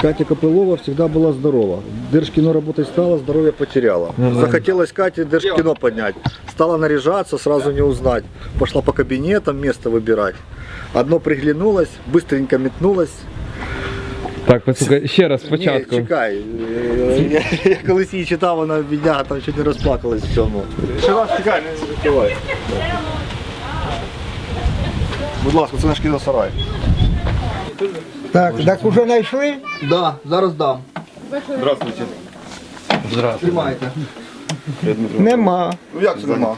Катя Копылова всегда была здорова. Держкино работать стала, здоровье потеряла. Захотелось Кате Держкино поднять. Стала наряжаться, сразу не узнать. Пошла по кабинетам место выбирать. Одно приглянулось, быстренько метнулось. Так, послухай, ще раз Ні, спочатку. чекай. Е, Я, я колись її читав, вона бідняга, там чуть не розплакалась в цьому. Ще раз чекай, не закривай. Будь ласка, це наш кіносарай. Так, так уже знайшли? Да, зараз дам. Здравствуйте. Здравствуйте. Тримайте. Нема. Ну як це нема?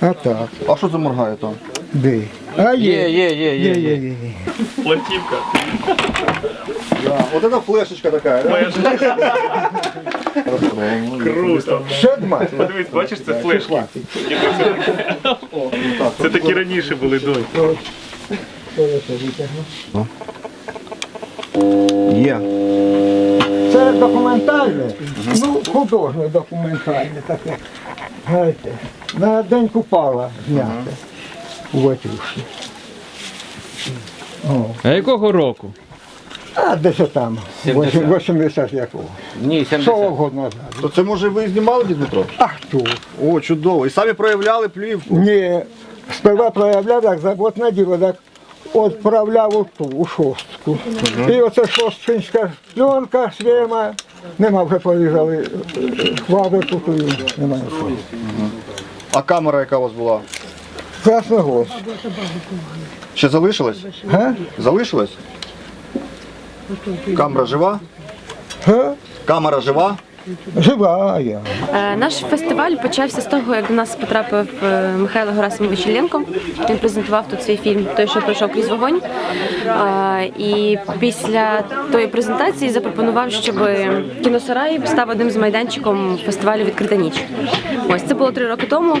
А так. А що це моргає там? Де? А є. є, є, Є, є, є. Да. Вот это флешечка такая, да? Круто. Що дма? Подивись, бачиш, це флешки. Це такі раніше були дой. Є. Це документальне, ну, художнє документальне таке. Знаєте, на день купала зняте у Ватюші. О, А якого року? а десь там, 80 якого. Ні, 40 років назад. То це може ви знімали Дмитро? А хто? О, чудово. І самі проявляли плівку. Ні, сперва проявляв, як заводне діло, так відправляв у ту, шостку. І оце шостинська пленка, свема, нема вже порізали хваби тут, і немає. А камера, яка у вас була? Красногорськ. Ще залишилась? Га? Залишилась? Камера жива? Га? Камера жива? Жива я. Е, Наш фестиваль почався з того, як до нас потрапив е, Михайло Герасимович Іллєнко. Він презентував тут свій фільм Той, що пройшов крізь вогонь. Е, І після тої презентації запропонував, щоб кіносарай став одним з майданчиком фестивалю Відкрита ніч. Ось це було три роки тому,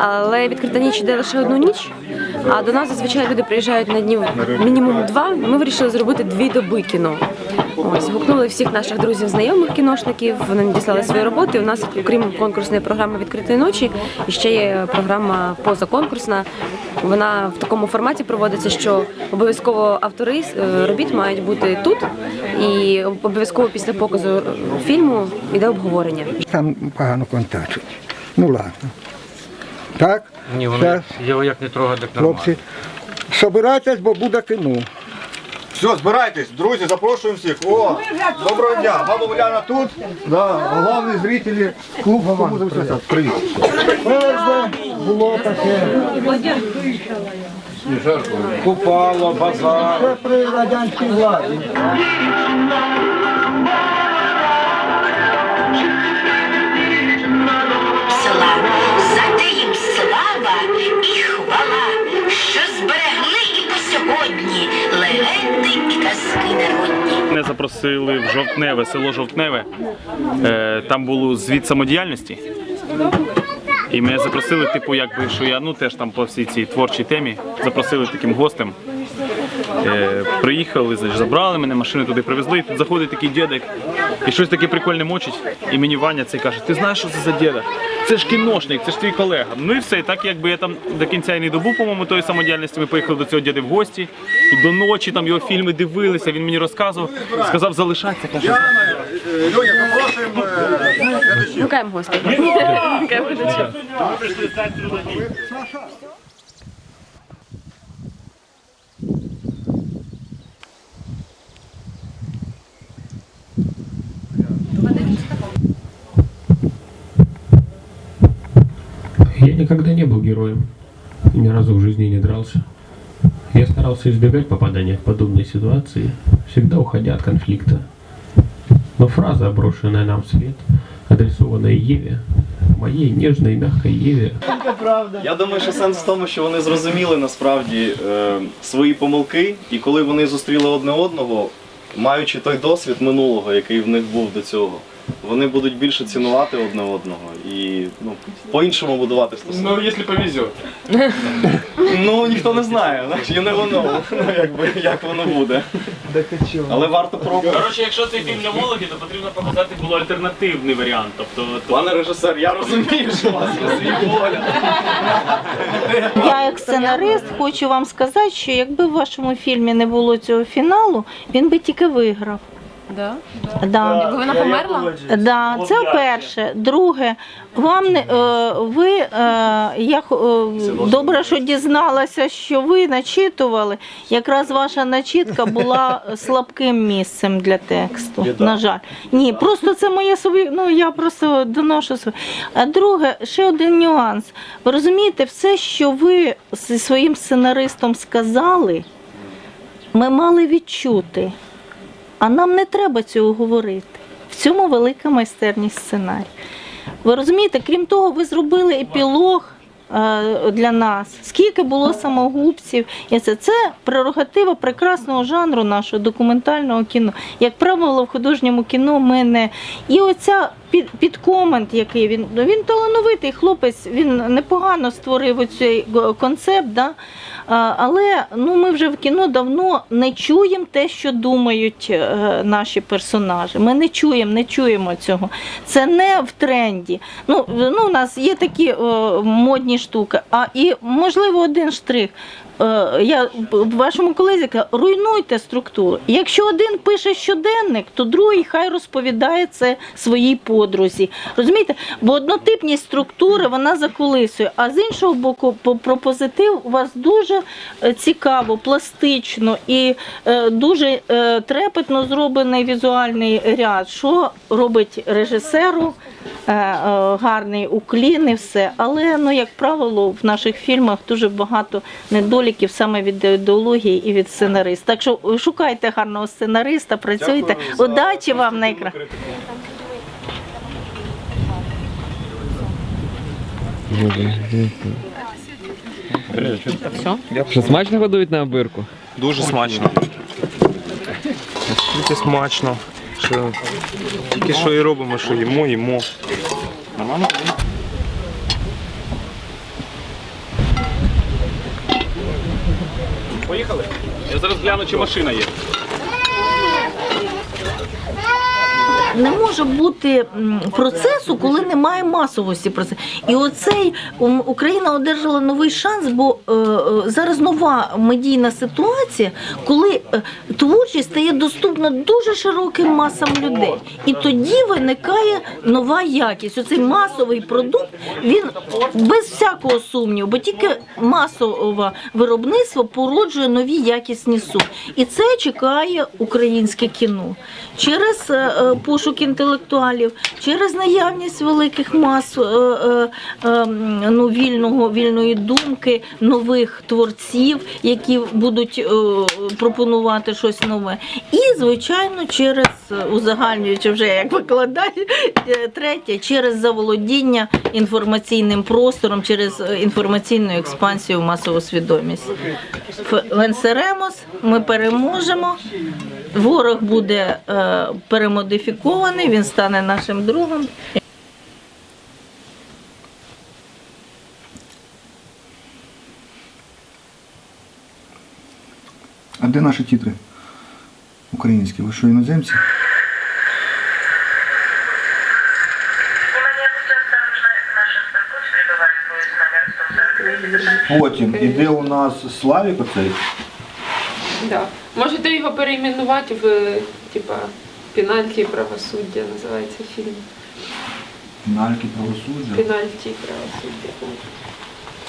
але відкрита ніч йде лише одну ніч. А до нас зазвичай люди приїжджають на днів мінімум два. Ми вирішили зробити дві доби кіно. Ось гукнули всіх наших друзів, знайомих кіношників. Вони надіслали свої роботи. У нас, окрім конкурсної програми відкритої ночі, і ще є програма позаконкурсна. Вона в такому форматі проводиться, що обов'язково автори е, робіт мають бути тут, і обов'язково після показу фільму йде обговорення. Там погано контачить. Ну ладно. Так? Ні, воно його як не трогати, так нормально. хлопці. Собирайтесь, бо буде кіно. Все, збирайтесь, друзі, запрошуємо всіх. О, доброго дня. Баба Уляна тут. Да, головні зрителі клубу музики. Привіт. Перше було таке. Купало, базар. Це при радянській владі. Запросили в Жовтневе, село Жовтневе. Е, Там було звіт самодіяльності. І мене запросили, типу, якби, що я ну теж там по всій цій творчій темі запросили таким гостем. Е, приїхали, забрали мене, машину туди привезли, і тут заходить такий дядек і щось таке прикольне мочить. І мені Ваня цей каже, ти знаєш, що це за діда? Це ж кіношник, це ж твій колега. Ну і все, і так якби я там до кінця і не добув, по-моєму, тої самодіяльності. Ми поїхали до цього дяди в гості. І до ночі там його фільми дивилися, він мені розказував, сказав залишатися. Каже, Льоня, запрошуємо е, глядачів. Гукаємо гостей. Никогда не был героем. И ни разу в жизни не дрался. Я старался избегать попадания в подобные ситуации, всегда уходя от конфликта. Но фраза, брошенная нам вслед, адресованная Еве, моей нежной и мягкой Еве, Я думаю, що сенс в тому, що вони зрозуміли насправді е, свої помилки, і коли вони зустріли одне одного, маючи той досвід минулого, який в них був до цього, вони будуть більше цінувати одне одного і ну, по-іншому будувати стосунки. ну якщо повезет. Ну ніхто не знає, знаєш, you never know, ну, якби, як воно буде. Але варто пробувати. Коротше, якщо цей фільм для молоді, то потрібно показати було альтернативний варіант. Тобто, то Пане режисер, я розумію, що у вас є свій погляд. Я як сценарист хочу вам сказати, що якби в вашому фільмі не було цього фіналу, він би тільки виграв. Да? Да. Вона померла? Да, це перше. Друге, вам не е, ви е, я хо- е, добре, що дізналася, що ви начитували. Якраз ваша начітка була слабким місцем для тексту. На жаль, ні, просто це моє собі. Ну я просто доношу своє. А друге, ще один нюанс. Ви розумієте, все, що ви зі своїм сценаристом сказали, ми мали відчути. А нам не треба цього говорити. В цьому велика майстерність сценарію. Ви розумієте, крім того, ви зробили епілог е, для нас. Скільки було самогубців, це, прерогатива прекрасного жанру нашого документального кіно. Як правило, в художньому кіно ми не. І оця під, підкомент, який він ну, він талановитий хлопець, він непогано створив оцей концепт. Да? Але ну, ми вже в кіно давно не чуємо те, що думають е, наші персонажі. Ми не чуємо, не чуємо цього. Це не в тренді. Ну, ну, у нас є такі о, модні штуки. А і можливо один штрих. Е, Я вашому колезі кажу, руйнуйте структуру. Якщо один пише щоденник, то другий хай розповідає це своїй подрузі. Розумієте? Бо однотипність структури вона заколисує. А з іншого боку, про позитив у вас дуже е, цікаво, пластично і е, дуже трепетно зроблений візуальний ряд, що робить режисеру. Гарний уклін і все, але ну як правило, в наших фільмах дуже багато недоліків саме від ідеології і від сценариста. Так що шукайте гарного сценариста, працюйте. Удачі вам на екрані. Що смачно годують на обирку? Дуже смачно. Наскільки смачно. Що тільки що і робимо, що їмо, їмо. Нормально? Поїхали? Я зараз гляну, чи машина є. Не може бути процесу, коли немає масовості процесу. І оцей Україна одержала новий шанс, бо е, е, зараз нова медійна ситуація, коли е, творчість стає доступна дуже широким масам людей. І тоді виникає нова якість. Оцей масовий продукт він без всякого сумніву, бо тільки масове виробництво породжує нові якісні сум. І це чекає українське кіно через е, пошук інтелектуалів, через наявність великих мас е, е, е, ну, вільного, вільної думки, нових творців, які будуть е, пропонувати щось нове. І, звичайно, через е, узагальнюючи вже як викладаю, е, третє, через заволодіння інформаційним простором, через е, інформаційну експансію в масову свідомість. Венсеремос, ми переможемо. Ворог буде е, перемодифікований, він стане нашим другом. А де наші тітри? Українські, ви що, іноземці? Потім іде у нас Славік оцей. Да. Можете його перейменувати в типа пенальті і правосуддя називається фільм. Нальки правосуддя. Пенальті і правосуддя.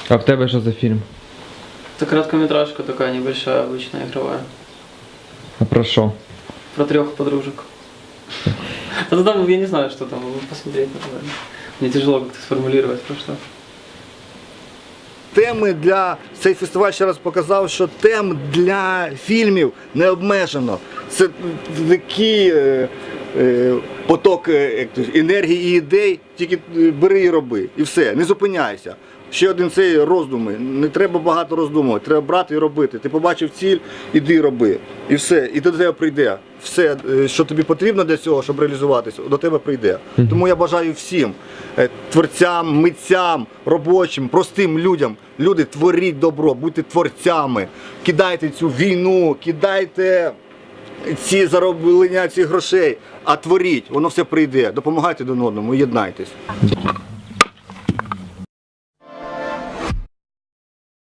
А в тебе що за фільм? Это короткометражка такая небольшая, обычная игровая. А про що? Про трех подружек. Это там, я не знаю, что там, вы посмотреть надо. Мне тяжело как-то сформулировать, про что. Теми для цей фестиваль ще раз показав, що тем для фільмів не обмежено. Це такий е, е, поток е, енергії і ідей, тільки бери і роби. І все, не зупиняйся. Ще один цей роздуми. Не треба багато роздумувати, треба брати і робити. Ти побачив ціль, іди роби. І все, і до тебе прийде. Все, що тобі потрібно для цього, щоб реалізуватися, до тебе прийде. Тому я бажаю всім творцям, митцям, робочим, простим людям. Люди, творіть добро, будьте творцями, кидайте цю війну, кидайте ці зароблення цих грошей, а творіть, воно все прийде. Допомагайте один одному, єднайтесь.